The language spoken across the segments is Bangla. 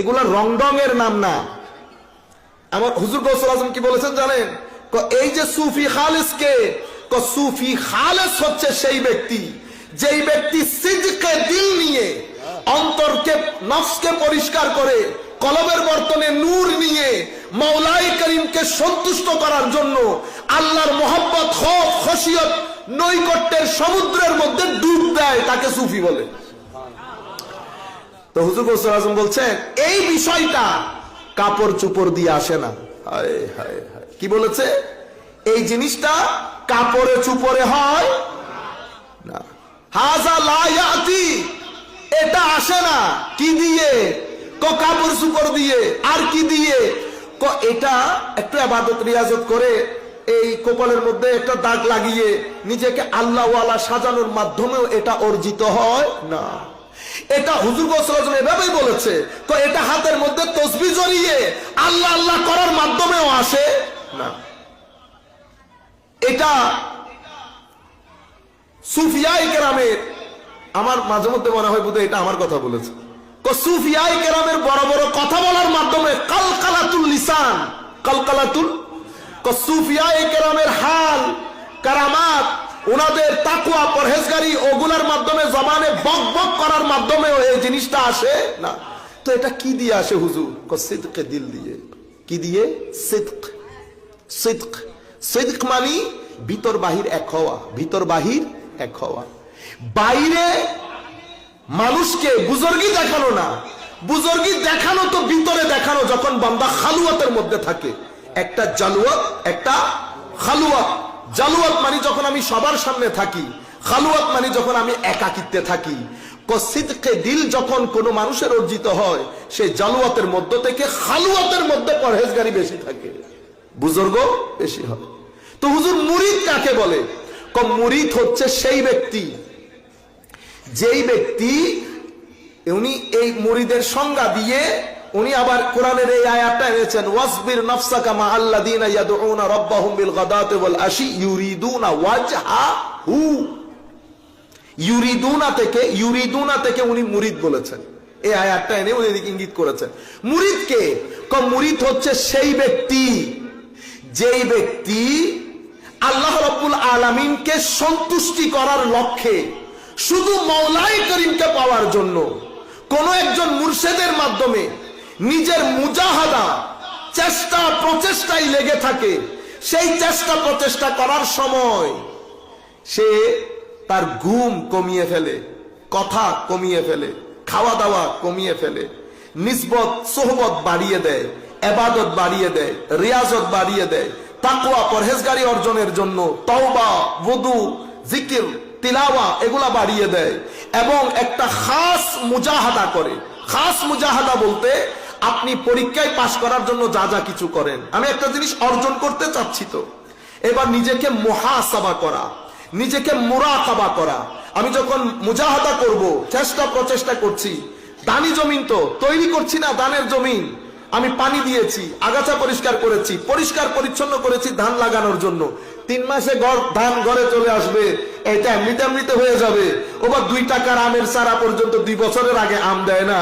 এগুলা রং ডঙের নাম না। আমার হুজুর গৌসল আজম কি বলেছেন জানেন? এই যে সুফি খালেসকে, ক, সুফি খালেস হচ্ছে সেই ব্যক্তি, যেই ব্যক্তি সিজকে দিল নিয়ে, অন্তরকে, নফসকে পরিষ্কার করে কলবের বর্তনে নূর নিয়ে মৌলাই করিমকে সন্তুষ্ট করার জন্য আল্লাহর মোহাম্মত খোফ খসিয়ত, নৈকট্যের সমুদ্রের মধ্যে ডুব দেয়, তাকে সুফি বলে। তো হুজুর গোসল আজম বলছেন এই বিষয়টা কাপড় চুপড় দিয়ে আসে না। কি বলেছে? এই জিনিসটা কাপড়ে চুপড়ে হয় না। এটা আসে না। কি দিয়ে? ক, কাপড় চুপড় দিয়ে। আর কি দিয়ে? ক, এটা একটু আবাদত রিয়াজত করে, এই কপালের মধ্যে একটা দাগ লাগিয়ে নিজেকে আল্লাহওয়ালা সাজানোর মাধ্যমেও এটা অর্জিত হয় না। এটা হুজুর গোসলাম এভাবেই বলেছে, তো এটা হাতের মধ্যে তসবি জড়িয়ে আল্লাহ আল্লাহ করার মাধ্যমেও আসে? না। এটা সুফিয়াই কেরামের, আমার মাঝে মধ্যে মনে হয় বোধহয় এটা আমার কথা বলেছে। সুফিয়াই কেরামের বড় বড় কথা বলার মাধ্যমে কালকালাতুল লিসান, কালকালাতুল সুফিয়াই কেরামের হাল, কারামাত ওনাদের তাকুয়া পরহেজগারি ওগুলার মাধ্যমে জমানে বক বক করার মাধ্যমেও এই জিনিসটা আসে? না। তো এটা কি দিয়ে আসে হুজুর? সিদকে দিল দিয়ে। কি দিয়ে? সিদক। সিদক। সিদক মানি ভিতর বাহির এক হওয়া। ভিতর বাহির এক হওয়া। বাইরে মানুষকে বুজর্গি দেখানো না। বুজর্গি দেখানো তো ভিতরে দেখানো, যখন বান্দা খালুয়াতের মধ্যে থাকে। একটা জালুয়াত, একটা খালুয়াত। জালুয়াত মানে যখন আমি সবার সামনে থাকি, খালুয়াত মানে যখন আমি একাকিত্বে থাকি। কসিদকে দিল যখন কোনো মানুষের অর্জিত হয় সেই জালুয়াতের মধ্য থেকে খালুয়াতের মধ্যে পরহেজগারি বেশি থাকে। বুজুর্গ বেশি হয়। তো হুজুর মুরিদ কাকে বলে? মুরিদ হচ্ছে সেই ব্যক্তি, যেই ব্যক্তি উনি এই মুরিদের সংজ্ঞা দিয়ে উনি আবার কোরআনের এই আয়াতটা এনেছেন, ওয়াসবির নফসাকা মা আল্লাযীনা ইয়াদউনা রাব্বাহুম বিল গাদাতি ওয়াল আশি ইউরিদুনা ওয়াজহাহু ইউরিদুনা থেকে ইউরিদুনা থেকে উনি মুরিদ বলেছেন। এই আয়াতটা এনে উনি ইঙ্গিত করেছেন। মুরিদকে ক? মুরিদ হচ্ছে সেই ব্যক্তি, যেই ব্যক্তি আল্লাহ রব্বুল আলমিনকে সন্তুষ্টি করার লক্ষ্যে শুধু মৌলাই করিমকে পাওয়ার জন্য, কোন একজন মুর্শেদের মাধ্যমে নিজের মুজাহাদা চেষ্টা প্রচেষ্টাই লেগে থাকে। সেই চেষ্টা প্রচেষ্টা করার সময় সে তার ঘুম কমিয়ে ফেলে, কথা কমিয়ে ফেলে খাওয়া দাওয়া কমিয়ে ফেলে, নিসবত, সোহবত বাড়িয়ে দেয়, এবাদত বাড়িয়ে দেয়, রিয়াজত বাড়িয়ে দেয় তাকুয়া পরহেজগারি অর্জনের জন্য তওবা বধু জিকির তিলাওয়া এগুলা বাড়িয়ে দেয় এবং একটা খাস মুজাহাদা করে। খাস মুজাহাদা বলতে আপনি পরীক্ষায় পাশ করার জন্য যা যা কিছু করেন। আমি একটা জিনিস অর্জন করতে চাচ্ছি তো। এবার নিজেকে মহাসাবা করা, নিজেকে মোরাকাবা করা। আমি যখন মুজাহাদা করব, চেষ্টা প্রচেষ্টা করছি। দানি জমিন তো, তৈরি করছি না দানের জমিন। আমি পানি দিয়েছি, আগাছা পরিষ্কার করেছি, পরিষ্কার পরিচ্ছন্ন করেছি ধান লাগানোর জন্য। তিন মাসে ঘর ধান ঘরে চলে আসবে। এটা এমনিতে এমনিতে হয়ে যাবে। ওবার দুই টাকার আমের সারা পর্যন্ত দুই বছরের আগে আম দেয় না।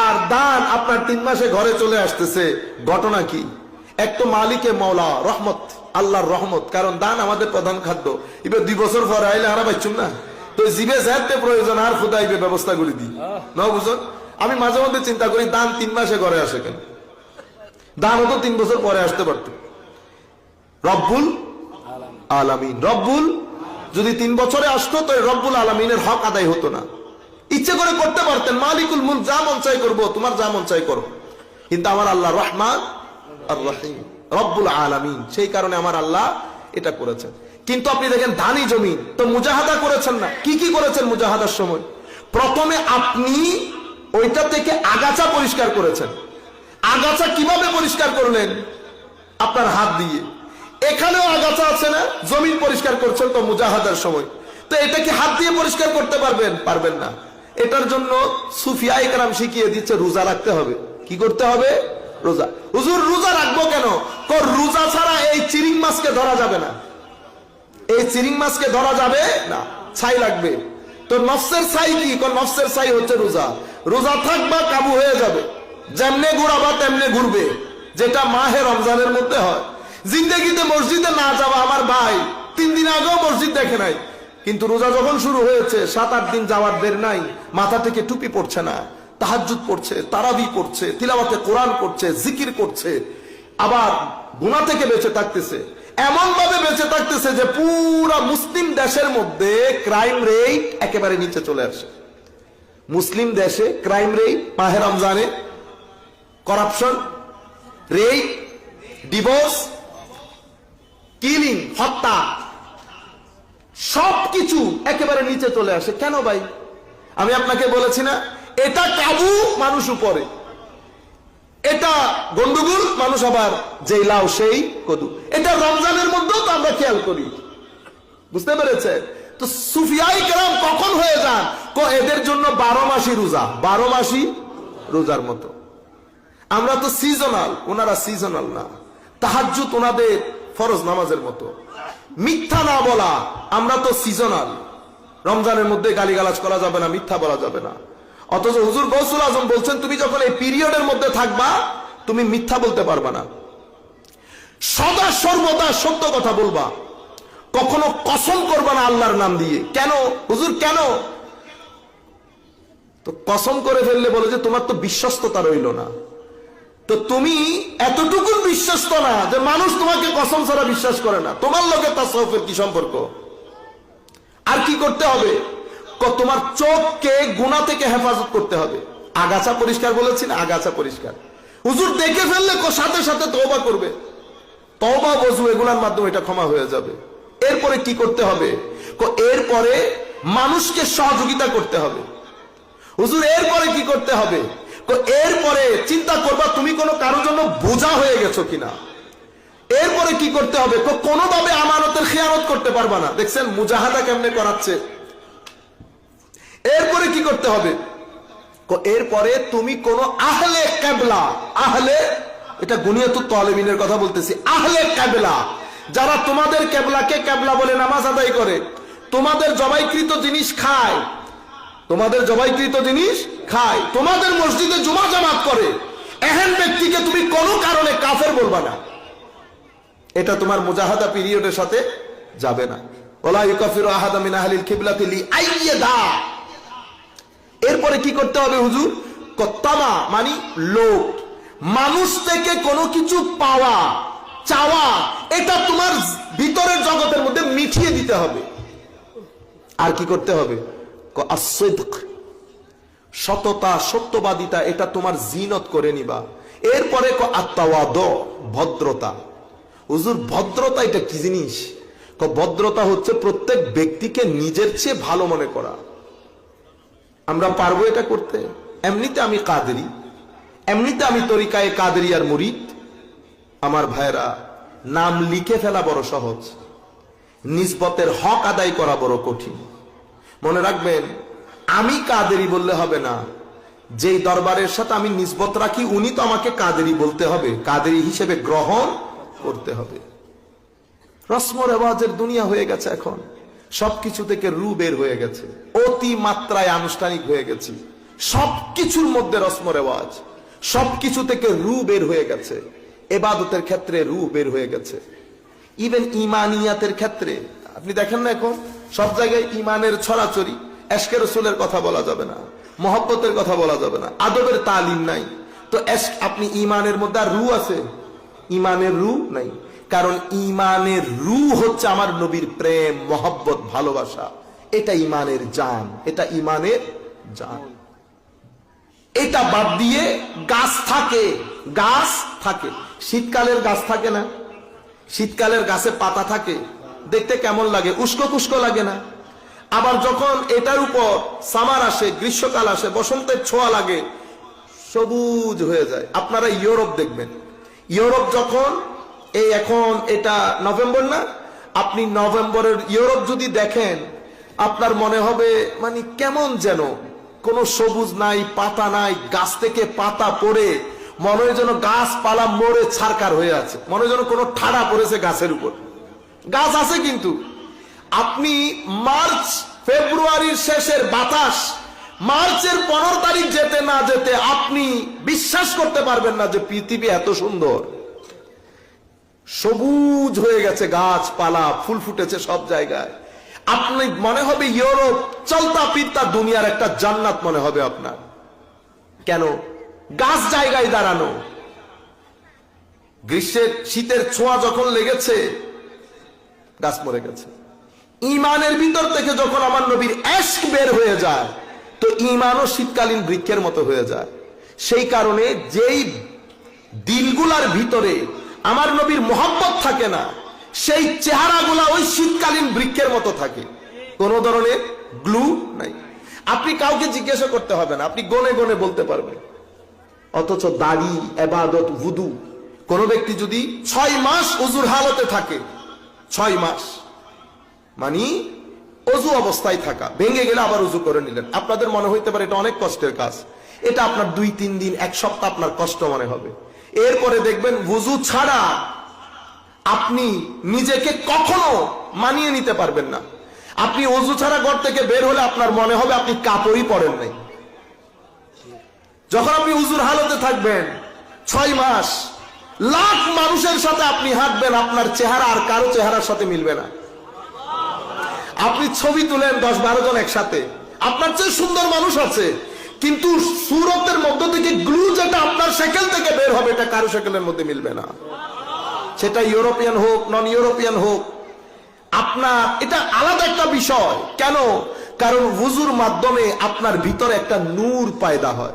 আর ধান আপনার তিন মাসে ঘরে চলে আসতেছে। ঘটনা কি? এক তো মালিকে মৌলা রহমত, আল্লাহর রহমত। কারণ দান আমাদের প্রধান খাদ্য। এবার দুই বছর পরে আইলে হারা পাইছুম না। তো জিবে যাতে প্রয়োজন, আর খুদাইবে ব্যবস্থা করে দিই। ন বুঝুন আমি মাঝে মধ্যে চিন্তা করি দান তিন মাসে ঘরে আসে কেন? দান তো তিন বছর পরে আসতে পারত। রব্বুল আলামিন। রব্বুল যদি তিন বছরে আসতো, তো রব্বুল আলামিনের হক আদায় হতো না। ইচ্ছে করে করতে পারতেন, মালিকুল মুল যা মন চাই করব, তোমার যা মন চাই করো। কিন্তু আমার আল্লাহ রহমান রব্বুল আলামিন। সেই কারণে আমার আল্লাহ এটা করেছেন। কিন্তু আপনি দেখেন, ধানি জমি তো মুজাহাদা করেছেন না। কি কি করেছেন মুজাহাদার সময়? প্রথমে আপনি ওইটা থেকে আগাছা পরিষ্কার করেছেন। আগাছা কীভাবে পরিষ্কার করলেন? আপনার হাত দিয়ে। এখানেও আগাছা আছে না? জমিন পরিষ্কার করছেন তো মুজাহাদার সময়। তো এটা কি হাত দিয়ে পরিষ্কার করতে পারবেন? পারবেন না। এটার জন্য সুফিয়া একরাম শিখিয়ে দিচ্ছে, রোজা রাখতে হবে। কি করতে হবে? রোজা। হুজুর, রোজা রাখব কেন? রোজা ছাড়া এই চিরিং মাছকে ধরা যাবে না। এই চিরিং মাছকে ধরা যাবে না। ছাই লাগবে। তো নফসের ছাই কি? নফসের ছাই হচ্ছে রোজা। রোজা থাকবা কাবু হয়ে যাবে। যেমনে ঘুরাবা, তেমনে ঘুরবে। যেটা মাহে রমজানের মধ্যে হয়। জিন্দগিতে মসজিদে না যাওয়া আমার ভাই। তিন দিন আগেও মসজিদ দেখে নাই। কিন্তু রোজা যখন শুরু হয়েছে, সাত, আট দিন যাওয়ার দের নাই। মাথা থেকে টুপি পড়ছে না তাহাজুদ পড়ছে, তারাবি পড়ছে, তিলাওয়াতে কোরআন করছে, জিকির করছে। আবার গুণা থেকে বেঁচে থাকতেছে। এমন ভাবে বেঁচে থাকতেছে যে পুরা মুসলিম দেশের মধ্যে ক্রাইম রেট একেবারে নিচে চলে আসে। মুসলিম দেশে ক্রাইম রেট মাহে রমজানে করাপশন রেপ ডিভোর্স কিলিং, হত্যা, সবকিছু একেবারে নিচে চলে আসে। কেন ভাই? আমি আপনাকে বলেছি না, এটা কাবু মানুষ উপরে। এটা গন্ডগোল মানুষ আবার যেই লাও সেই কদু। এটা রমজানের মধ্যেও তো আমরা খেয়াল করি। বুঝতে পেরেছে তো সুফিয়াই কেরাম কখন হয়ে যান? এদের জন্য বারো মাসি রোজা। বারো মাসি রোজার মতো। আমরা তো সিজনাল ওনারা সিজনাল না। তাহাজ্জুদ ওনাদের ফরজ নামাজের মতো। মিথ্যা না বলা, আমরা তো সিজনাল রমজানের মধ্যে গালিগালাজ করা যাবে না, মিথ্যা বলা যাবে না। অথচ হুজুর গৌসুল আজম বলছেন, তুমি যখন এই পিরিয়ডের মধ্যে থাকবা, তুমি মিথ্যা বলতে পারবা না। সদা সর্বদা সত্য কথা বলবা। কখনো কসম করবা না আল্লাহর নাম দিয়ে। কেন? হুজুর, কেন? তো কসম করে ফেললে বলে যে, তোমার তো বিশ্বস্ততা রইল না। তো তুমি এতটুকু বিশ্বস্ত না যে মানুষ তোমাকে কসম ছাড়া বিশ্বাস করে না। তোমার লোকে তার সফের কি সম্পর্ক? আর কি করতে হবে? তোমার চোখকে গুণা থেকে হেফাজত করতে হবে। আগাছা পরিষ্কার বলেছি না? আগাছা পরিষ্কার। হুজুর দেখে ফেললে সাথে সাথে তওবা করবে। তওবা বজু এগুলার মাধ্যমে এটা ক্ষমা হয়ে যাবে। এরপরে কি করতে হবে? এরপরে মানুষকে সহযোগিতা করতে হবে। হুজুর, এরপরে কি করতে হবে? এরপরে চিন্তা করবা তুমি কোনো কারোর জন্য বোঝা হয়ে গেছো কিনা। এরপরে কি করতে হবে? কোনোভাবে আমানতের খেয়ানত করতে পারবা না। দেখছেন, মুজাহাদা কেমনে করাচ্ছে? এরপরে কি করতে হবে? এরপরে তুমি কোন আহলে কেবলা আহলে, এটা গুনিয়াতু তলেমিনের কথা বলতেছি, আহলে কেবলা যারা তোমাদের ক্যাবলাকে ক্যাবলা বলে নামাজ আদায় করে, তোমাদের জবাইকৃত জিনিস খায় তোমাদের জবাইকৃত জিনিস খায়। তোমাদের মসজিদে জুমা জামাত করে। এহেন ব্যক্তিকে তুমি কোনো কারণে কাফের বলবা না। এটা তোমার মুজাহাদা পিরিয়ডের সাথে যাবে না। এরপরে কি করতে হবে হুজুর? কত্তামা মানে লোক মানুষ থেকে কোনো কিছু পাওয়া, চাওয়া, এটা তোমার ভিতরের জগতের মধ্যে মিঠিয়ে দিতে হবে। আর কি করতে হবে? সততা, সত্যবাদিতা, এটা তোমার জিনত করে নিবা। এরপরে ক- আত্মাওয়াদ ভদ্রতা। হুজুর, ভদ্রতা এটা কি জিনিস? ক- ভদ্রতা হচ্ছে প্রত্যেক ব্যক্তিকে নিজের চেয়ে ভালো মনে করা। আমরা পারব এটা করতে? এমনিতে আমি কাদেরি। এমনিতে আমি তরিকায় কাদেরিয়ার মুরিদ। আমার ভাইরা নাম লিখে ফেলা বড় সহজ। নিসবতের হক আদায় করা বড় কঠিন। মনে রাখবেন, আমি কাদেরি বললে হবে না। যেই দরবারের সাথে আমি নিসবত রাখি, উনি তো আমাকে কাদেরি বলতে হবে। কাদেরি হিসেবে গ্রহণ করতে হবে। রসম রেওয়াজের দুনিয়া হয়ে গেছে এখন। সবকিছু থেকে রু বের হয়ে গেছে। অতি মাত্রায় আনুষ্ঠানিক হয়ে গেছি। সবকিছুর মধ্যে রসম রেওয়াজ। সবকিছু থেকে রু বের হয়ে গেছে। এবাদতের ক্ষেত্রে রু বের হয়ে গেছে। ইভেন ইমানিয়াতের ক্ষেত্রে আপনি দেখেন না এখন? সব জায়গায় ইমানের ছড়াছড়ি। এশকে রসুলের কথা বলা যাবে না। মহব্বতের কথা বলা যাবে না। আদবের তালিম নাই। তো আপনি ইমানের মধ্যে আর রু আছে? ইমানের রু নাই। কারণ ইমানের রু হচ্ছে আমার নবীর প্রেম, মহব্বত, ভালোবাসা। এটা ইমানের জান। এটা ইমানের জান। এটা বাদ দিয়ে গাছ থাকে। গাছ থাকে। শীতকালের গাছ থাকে না? শীতকালের গাছে পাতা থাকে। দেখতে কেমন লাগে? উস্কো কুস্কো লাগে না? আবার যখন এটার উপর সামার আসে, গ্রীষ্মকাল আসে, বসন্তের ছোঁয়া লাগে, সবুজ হয়ে যায়। আপনারা ইউরোপ দেখবেন। ইউরোপ যখন, এই এখন এটা নভেম্বর না? আপনি নভেম্বরের ইউরোপ যদি দেখেন, আপনার মনে হবে মানে কেমন যেন? কোনো সবুজ নাই, পাতা নাই, গাছ থেকে পাতা পড়ে, মনে হয় যেন গাছপালা মরে ছারকার হয়ে আছে। মনে হয় যেন কোনো ঠাড়া পড়েছে গাছের উপর। গাছ আছে কিন্তু। আপনি মার্চ ফেব্রুয়ারির শেষের বাতাস, মার্চের পনেরো তারিখ যেতে না যেতে আপনি বিশ্বাস করতে পারবেন না যে পৃথিবী এত সুন্দর। সবুজ হয়ে গেছে গাছপালা, ফুল ফুটেছে সব জায়গায়। আপনি মনে হবে ইউরোপ, চলতা ফিরতা দুনিয়ার একটা জান্নাত মনে হবে আপনার। কেন? গাছ জায়গায় দাঁড়ানো। গ্রীষ্মের শীতের ছোঁয়া যখন লেগেছে গাছ মরে গেছে। ইমানের ভিতর থেকে যখন আমার নবীর এস্ক বের হয়ে যায়, তো ইমানও শীতকালীন বৃক্ষের মতো হয়ে যায়। সেই কারণে যেই দিলগুলার ভিতরে আমার নবীর মোহাম্মত থাকে না, সেই চেহারাগুলা ওই শীতকালীন বৃক্ষের মতো থাকে। কোন ধরনের গ্লু নাই। আপনি কাউকে জিজ্ঞাসা করতে হবে না, আপনি গনে গনে বলতে পারবেন। অথচ দাড়ি, এবাদত ভুদু কোন ব্যক্তি যদি ছয় মাস অজুর হালতে থাকে ছয় মাস। মানে অজু অবস্থায় থাকা। ভেঙে গেলে আবার উজু করে নিলেন। আপনাদের মনে হইতে পারে এটা অনেক কষ্টের কাজ। এটা আপনার দুই, তিন দিন, এক সপ্তাহ আপনার কষ্ট মনে হবে। এরপরে দেখবেন উজু ছাড়া আপনি নিজেকে কখনো মানিয়ে নিতে পারবেন না। আপনি অজু ছাড়া ঘর থেকে বের হলে আপনার মনে হবে আপনি কাপড়ই পরেন নাই। যখন আপনি উজুর হালতে থাকবেন, ছয় মাস লাখ মানুষের সাথে আপনি হাঁটবেন, আপনার চেহারা আর কারও চেহারার সাথে মিলবে না। আপনি ছবি তুলেন, দশ বারো জন একসাথে। আপনার চেয়ে সুন্দর মানুষ আছে। কিন্তু সুরতের মধ্য থেকে গ্লু যেটা আপনার সেকেল থেকে বের হবে, এটা কারও সেকেলের মধ্যে মিলবে না। সেটা ইউরোপিয়ান হোক নন ইউরোপিয়ান হোক। আপনার, এটা আলাদা একটা বিষয়। কেন? কারণ হুজুর মাধ্যমে আপনার ভিতরে একটা নূর পায়দা হয়।